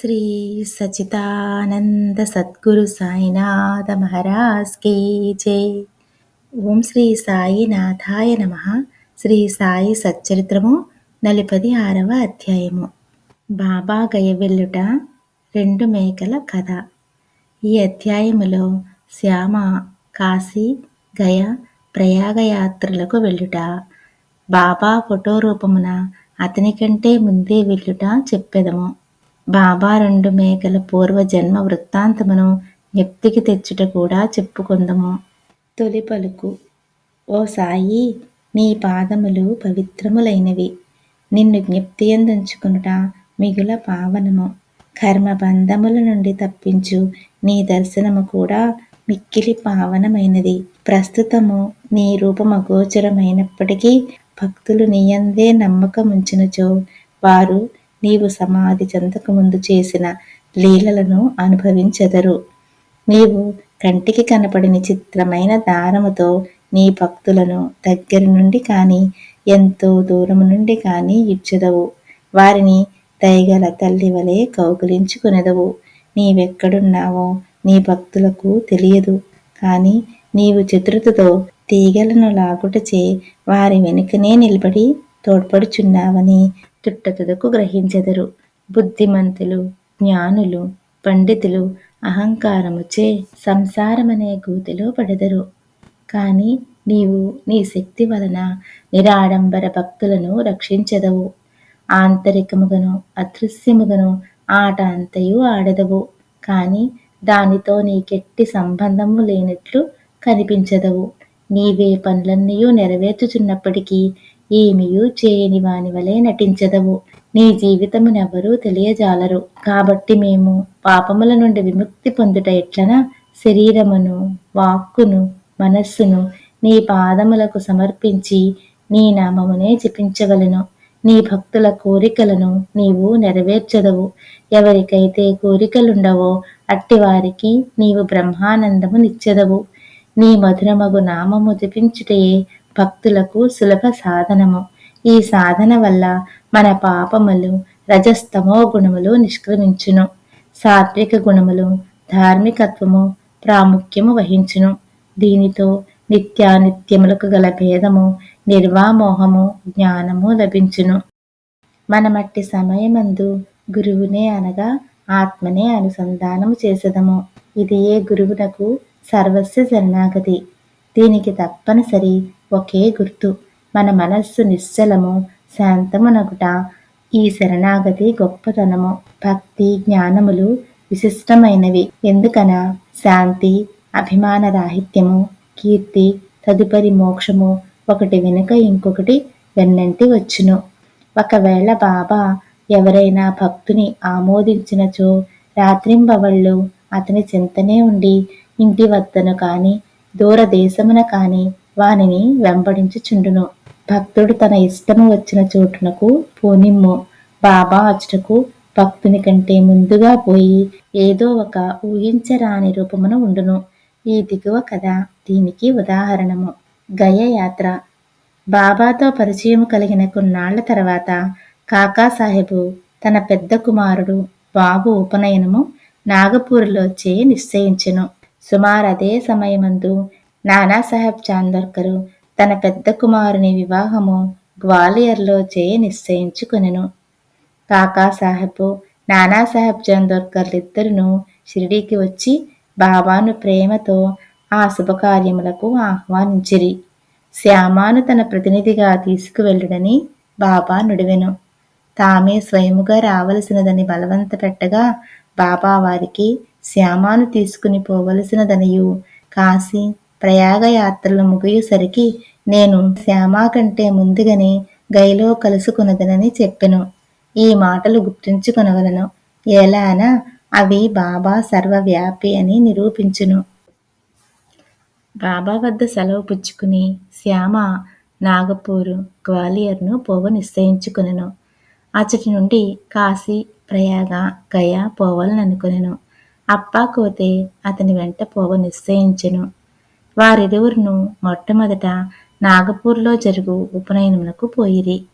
శ్రీ సచితానంద సద్గురు సాయినాథ మహారాజ్ కీ జై. ఓం శ్రీ సాయినాథాయ నమ. శ్రీ సాయి సచ్చరిత్రము నలిపది ఆరవ అధ్యాయము. బాబా గయ వెళ్ళుట రెండు మేకల కథ. ఈ అధ్యాయములో శ్యామ కాశీ గయ ప్రయాగయాత్రలకు వెళ్ళుట. బాబా ఫోటో రూపమున అతని కంటే ముందే వెళ్ళుట చెప్పెదము. బాబా రెండు మేకల పూర్వ జన్మ వృత్తాంతమును జ్ఞప్తికి తెచ్చుట కూడా చెప్పుకుందము. తొలి పలుకు ఓ సాయి నీ పాదములు పవిత్రములైనవి. నిన్ను జ్ఞప్తి ఎందుంచుకునుట మిగుల పావనము. కర్మబంధముల నుండి తప్పించు నీ దర్శనము కూడా మిక్కిలి పావనమైనది. ప్రస్తుతము నీ రూపమగోచరమైనప్పటికీ భక్తులు నీయందే నమ్మకముంచినచో వారు నీవు సమాధి చెందకు ముందు చేసిన లీలలను అనుభవించెదరు. నీవు కంటికి కనపడిన చిత్రమైన దారముతో నీ భక్తులను దగ్గర నుండి కానీ ఎంతో దూరము నుండి కానీ ఇచ్చెదవు. వారిని దయగల తల్లి వలె కౌగులించుకునేదవు. నీవెక్కడున్నావో నీ భక్తులకు తెలియదు. కానీ నీవు చతురతతో తీగలను లాగుటచే వారి వెనుకనే నిలబడి తోడ్పడుచున్నావని తుట్టతుదకు గ్రహించెదరు. బుద్ధిమంతులు జ్ఞానులు పండితులు అహంకారముచే సంసారమనే గూతిలో పడెదరు. కానీ నీవు నీ శక్తి వలన నిరాడంబర భక్తులను రక్షించెదవు. ఆంతరికముగను అదృశ్యముగను ఆట అంతయు ఆడెదవు. కానీ దానితో నీకెట్టి సంబంధము లేనట్లు కనిపించదవు. నీవే పనులన్నీ నెరవేర్చుచున్నప్పటికీ ఏమియూ చేయని వాని వలె నటించదవు. నీ జీవితమునెవరూ తెలియజాలరు. కాబట్టి మేము పాపముల నుండి విముక్తి పొందుట ఎట్లన? శరీరమును వాక్కును మనస్సును నీ పాదములకు సమర్పించి నీ నామమునే జపించగలను నీ భక్తుల కోరికలను నీవు నెరవేర్చదవు. ఎవరికైతే కోరికలుండవో అట్టివారికి నీవు బ్రహ్మానందము నిచ్చెదవు నీ మధురమగు నామము జపించుటయే భక్తులకు సులభ సాధనము. ఈ సాధన వల్ల మన పాపములు రజస్తమో గుణములు నిష్క్రమించును. సాత్విక గుణములు ధార్మికత్వము ప్రాముఖ్యము వహించును. దీనితో నిత్యానిత్యములకు గల భేదము నిర్వామోహము జ్ఞానము లభించును. మనమట్టి సమయమందు గురువునే అనగా ఆత్మనే అనుసంధానము చేసదము. ఇది ఏ గురువునకు సర్వస్వ శరణాగతి దీనికి తప్పనిసరి ఒకే గుర్తు. మన మనస్సు నిశ్చలము శాంతమునగుట ఈ శరణాగతి గొప్పతనము. భక్తి జ్ఞానములు విశిష్టమైనవి. ఎందుకన? శాంతి అభిమాన రాహిత్యము కీర్తి తదుపరి మోక్షము ఒకటి వెనుక ఇంకొకటి వెన్నంటి వచ్చును. ఒకవేళ బాబా ఎవరైనా భక్తుని ఆమోదించినచో రాత్రింబవళ్ళు అతని చింతనే ఉండి ఇంటి వద్దను కానీ దూరదేశమున కాని వానిని వెంబడించుచుండును. భక్తుడు తన ఇష్టము వచ్చిన చోటునకు పోనిమ్ము. బాబా అచ్చుటకు భక్తుని కంటే ముందుగా పోయి ఏదో ఒక ఊహించరాని రూపమున ఉండును. ఈ దిగువ కథ దీనికి ఉదాహరణము. గయ యాత్ర. బాబాతో పరిచయం కలిగిన కొన్నాళ్ళ తర్వాత కాకాసాహెబు తన పెద్ద కుమారుడు బాబు ఉపనయనము నాగపూర్లో చే నిశ్చయించెను. సుమారు అదే సమయమందు నానాసాహెబ్ చాందోర్కరు తన పెద్ద కుమారుని వివాహము గ్వాలియర్లో చేయ నిశ్చయించుకొనెను కాకాసాహెబ్ నానాసాహెబ్ చాందోర్కర్లిద్దరును షిరిడీకి వచ్చి బాబాను ప్రేమతో ఆ శుభకార్యములకు ఆహ్వానించిరి. శ్యామాను తన ప్రతినిధిగా తీసుకువెళ్ళుడని బాబా నుడివెను. తామే స్వయముగా రావలసినదని బలవంత పెట్టగా బాబా వారికి శ్యామాను తీసుకుని పోవలసినదనియు. కాశీ ప్రయాగయాత్రలు ముగియుసరికి నేను శ్యామా కంటే ముందుగానే గైలో కలుసుకున్నదనని చెప్పెను. ఈ మాటలు గుర్తించుకొనవలను. ఎలానా అవి బాబా సర్వవ్యాపి అని నిరూపించును. బాబా వద్ద సెలవు పుచ్చుకుని శ్యామ నాగపూరు గ్వాలియర్ను పోవ నిశ్చయించుకునెను అచటి నుండి కాశీ ప్రయాగ గయా పోవాలని అనుకునేను అప్పా అప్పాకోతే అతని వెంట పోవ నిశ్చయించెను. వారిరువురును మొట్టమొదట నాగపూర్లో జరుగు ఉపనయనమునకు పోయిరి.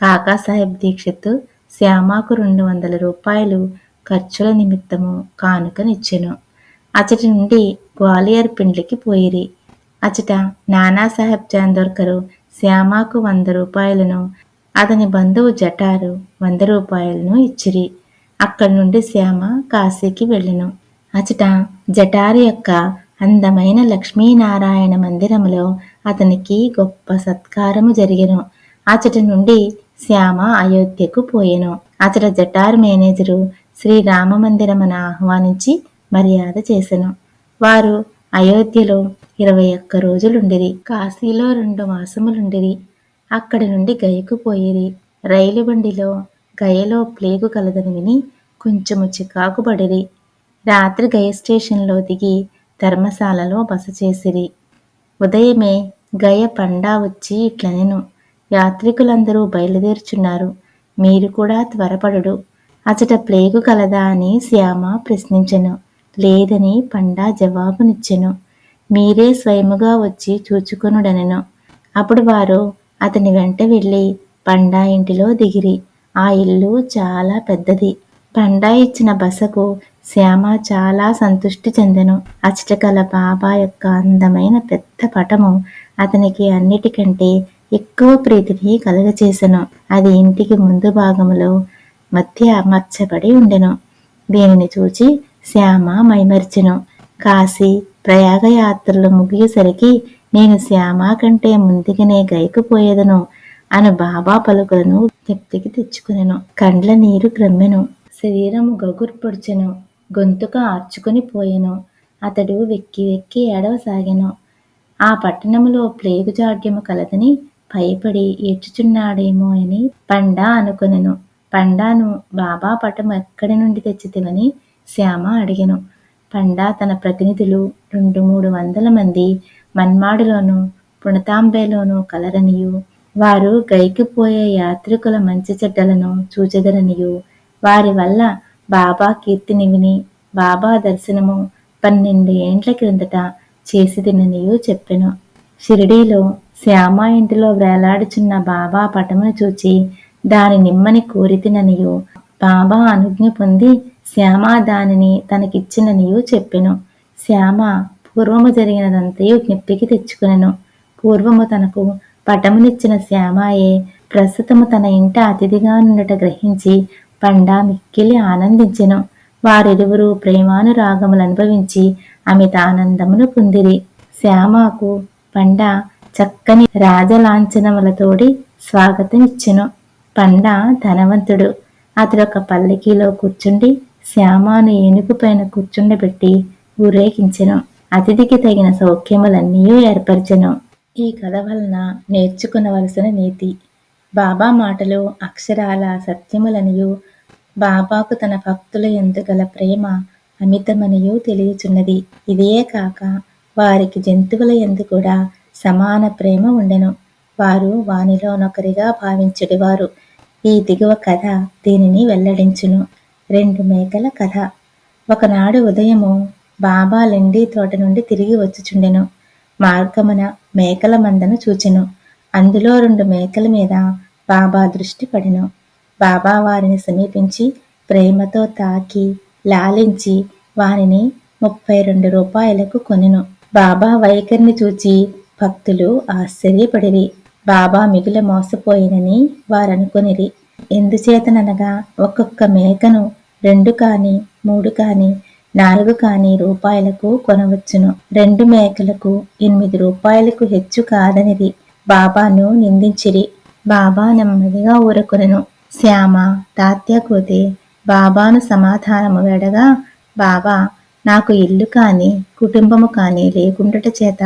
కాకాసాహెబ్ దీక్షిత్ శ్యామాకు రెండు వందల రూపాయలు ఖర్చుల నిమిత్తము కానుకనిచ్చెను. అచటి నుండి గ్వాలియర్ పిండ్లికి పోయిరి. అచట నానాసాహెబ్ చాందోర్కరు శ్యామాకు వంద రూపాయలను అతని బంధువు జటారు వంద రూపాయలను ఇచ్చిరి. అక్కడి నుండి శ్యామ కాశీకి వెళ్ళెను. అచట జటారు యొక్క అందమైన లక్ష్మీనారాయణ మందిరములో అతనికి గొప్ప సత్కారము జరిగెను. అచట నుండి శ్యామ అయోధ్యకు పోయెను. అచట జటార్ మేనేజరు శ్రీరామ మందిరమును ఆహ్వానించి మర్యాద చేసెను. వారు అయోధ్యలో ఇరవై ఒక్క రోజులుండిరి. కాశీలో రెండు మాసములుండిరి. అక్కడి నుండి గయకు పోయిరి. రైలు బండిలో గయలో ప్లేగు కలదని విని కొంచెము చికాకు పడిరి. రాత్రి గయ స్టేషన్లో దిగి ధర్మశాలలో బస చేసిరి. ఉదయమే గయ పండా వచ్చి ఇట్లనెను. యాత్రికులందరూ బయలుదేరుచున్నారు. మీరు కూడా త్వరపడుడు. అచట ప్లేగు కలదా అని శ్యామ ప్రశ్నించెను. లేదని పండా జవాబునిచ్చెను. మీరే స్వయముగా వచ్చి చూచుకొనుడనెను. అప్పుడు వారు అతని వెంట వెళ్ళి పండా ఇంటిలో దిగిరి. ఆ ఇల్లు చాలా పెద్దది. పండా ఇచ్చిన బసకు శ్యామ చాలా సంతృష్టి చెందెను. అచ్చటకల బాబా యొక్క అందమైన పెద్ద పటము అతనికి అన్నిటికంటే ఎక్కువ ప్రీతిని కలుగచేసెను. అది ఇంటికి ముందు భాగంలో మధ్య అమర్చబడి ఉండెను. దీనిని చూచి శ్యామ మైమర్చెను. కాశీ ప్రయాగయాత్రలు ముగియసరికి నేను శ్యామ కంటే ముందుగానే గైకుపోయేదను. ఆయన బాబా పలుకులను జ్ఞప్తికి తెచ్చుకునెను. కండ్ల నీరు క్రమ్మెను. శరీరము గగుర్పొడిచెను గొంతుక ఆర్చుకొని పోయెను. అతడు వెక్కి వెక్కి ఏడవసాగెను ఆ పట్టణములో ప్లేగు జాడ్యము కలదని భయపడి ఏడ్చుచున్నాడేమో అని పండా అనుకొనెను. పండాను బాబా పటం ఎక్కడి నుండి తెచ్చితివని శ్యామ అడిగెను. పండా తన ప్రతినిధులు రెండు మూడు వందల మంది మన్మాడులోను పుణతాంబేలోను కలరనియు వారు గైకిపోయే యాత్రికుల మంచి చెడ్డలను చూచెదరనియు. వారి వల్ల బాబా కీర్తిని విని బాబా దర్శనము పన్నెండు ఏండ్ల క్రిందట చేసిదిననియు చెప్పెను. షిరిడీలో శ్యామ ఇంటిలో వేలాడుచున్న బాబా పటమును చూచి దాని నిమ్మని కోరితిననియు. బాబా అనుజ్ఞ పొంది శ్యామ దానిని తనకిచ్చిననియు చెప్పెను. శ్యామ పూర్వము జరిగినదంతయు జ్ఞప్తికి తెచ్చుకునెను. పూర్వము తనకు పటమునిచ్చిన శ్యామాయే ప్రస్తుతము తన ఇంట అతిథిగా నుండట గ్రహించి పండా మిక్కిలి ఆనందించెను. వారిరువురు ప్రేమానురాగములు అనుభవించి అమిత ఆనందమును పొందిరి. శ్యామకు పండ చక్కని రాజలాంఛనములతోడి స్వాగతం ఇచ్చెను పండ ధనవంతుడు. అతడొక పల్లకీలో కూర్చుండి శ్యామాను ఏనుగు పైన కూర్చుండబెట్టి ఊరేగించెను. అతిథికి తగిన సౌఖ్యములన్నీ ఏర్పరచెను. ఈ కథ వలన నేర్చుకునవలసిన నీతి. బాబా మాటలు అక్షరాల సత్యములనియు బాబాకు తన భక్తుల ఎందు గల ప్రేమ అమితమనియు తెలియచున్నది. ఇదే కాక వారికి జంతువుల ఎందు కూడా సమాన ప్రేమ ఉండెను. వారు వానిలోనొకరిగా భావించుడివారు. ఈ దిగువ కథ దీనిని వెల్లడించును. రెండు మేకల కథ. ఒకనాడు ఉదయము బాబా లెండి తోట నుండి తిరిగి వచ్చుచుండెను. మార్గమున మేకల మందను చూచెను. అందులో రెండు మేకల మీద బాబా దృష్టి పడెను. బాబా వారిని సమీపించి ప్రేమతో తాకి లాలించి వారిని ముప్పై రెండు రూపాయలకు కొనెను. బాబా వైఖరిని చూచి భక్తులు ఆశ్చర్యపడిరి. బాబా మిగిల మోసపోయినని వారనుకొనిరి. ఎందుచేతననగా ఒక్కొక్క మేకను రెండు కాని మూడు కానీ నాలుగు కాని రూపాయలకు కొనవచ్చును. రెండు మేకలకు ఎనిమిది రూపాయలకు హెచ్చు కాదనిది. బాబాను నిందించిరి. బాబా నెమ్మదిగా ఊరకొనను. శ్యామ తాత్య కోతే బాబాను సమాధానము వేడగా బాబా నాకు ఇల్లు కాని కుటుంబము కాని లేకుండట చేత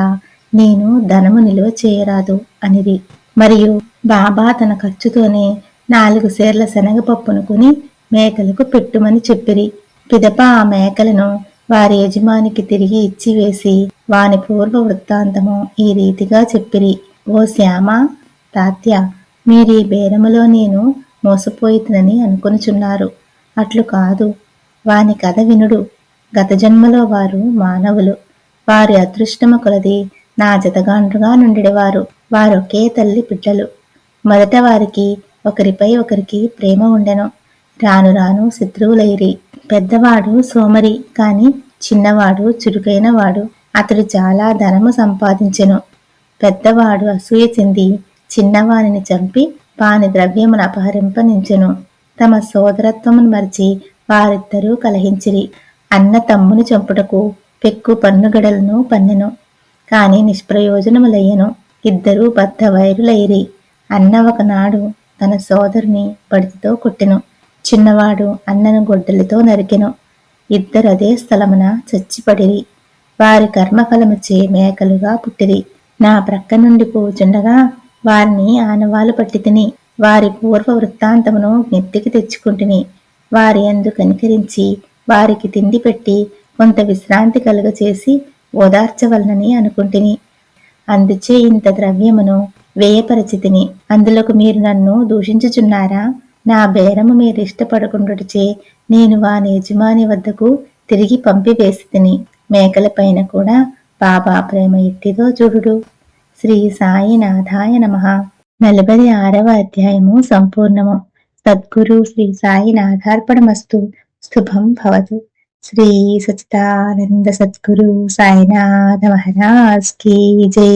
నేను ధనము నిలువ చేయరాదు అనిది. మరియు బాబా తన ఖర్చుతోనే నాలుగు సేర్ల శనగపప్పును కొని మేకలకు పెట్టుమని చెప్పిరి. పిదప ఆ మేకలను వారి యజమానికి తిరిగి ఇచ్చివేసి వాని పూర్వ వృత్తాంతము ఈ రీతిగా చెప్పిరి. ఓ శ్యామ తాత్య మీరీ బేరములో నేను మోసపోయితునని అనుకొనుచున్నారు. అట్లు కాదు. వాని కథ వినుడు. గత జన్మలో వారు మానవులు. వారి అదృష్టము కొలది నా జతగాండ్రుగా నుండివారు వారొకే తల్లి బిడ్డలు. మొదట వారికి ఒకరిపై ఒకరికి ప్రేమ ఉండెను. రాను రాను శత్రువులైరి. పెద్దవాడు సోమరి కాని చిన్నవాడు చురుకైన వాడు అతడు చాలా ధనము సంపాదించెను. పెద్దవాడు అసూయ చెంది చిన్నవానిని చంపి వాని ద్రవ్యమును అపహరింపనించెను. తమ సోదరత్వమును మరిచి వారిద్దరూ కలహించిరి. అన్న తమ్ముని చంపుటకు పెక్కు పన్నుగడలను పన్నెను. కాని నిష్ప్రయోజనములయ్యను ఇద్దరూ బద్ధ వైరులైరి అన్న ఒకనాడు తన సోదరుని బడితో కొట్టెను. చిన్నవాడు అన్నను గొడ్డలితో నరికెను. ఇద్దరు అదే స్థలమున చచ్చిపడిరి. వారి కర్మఫలముచే మేకలుగా పుట్టిరి. నా ప్రక్క నుండి పోచుండగా వారిని ఆనవాలు పట్టి తిని వారి పూర్వ వృత్తాంతమును నెత్తికి తెచ్చుకుంటుని వారి అందు కనికరించి వారికి తిండి పెట్టి కొంత విశ్రాంతి కలుగచేసి ఓదార్చవలనని అనుకుంటుని. అందుచే ఇంత ద్రవ్యమును వ్యయపరిచితిని అందులోకి మీరు నన్ను దూషించుచున్నారా? నా బేరము మీరు ఇష్టపడకుండుటచే నేను వాని యజమాని వద్దకు తిరిగి పంపివేసి తిని మేకల పైన కూడా బాబా ప్రేమ ఎట్టిదో చూడు శ్రీ సాయినాథాయ నమ. నలభై ఆరవ అధ్యాయము సంపూర్ణము. సద్గురు శ్రీ సాయినాథార్పణమస్తు. శుభం భవతు. శ్రీ సచిదానంద సద్గురు సాయినాథ మహారాజ్ కీ జై.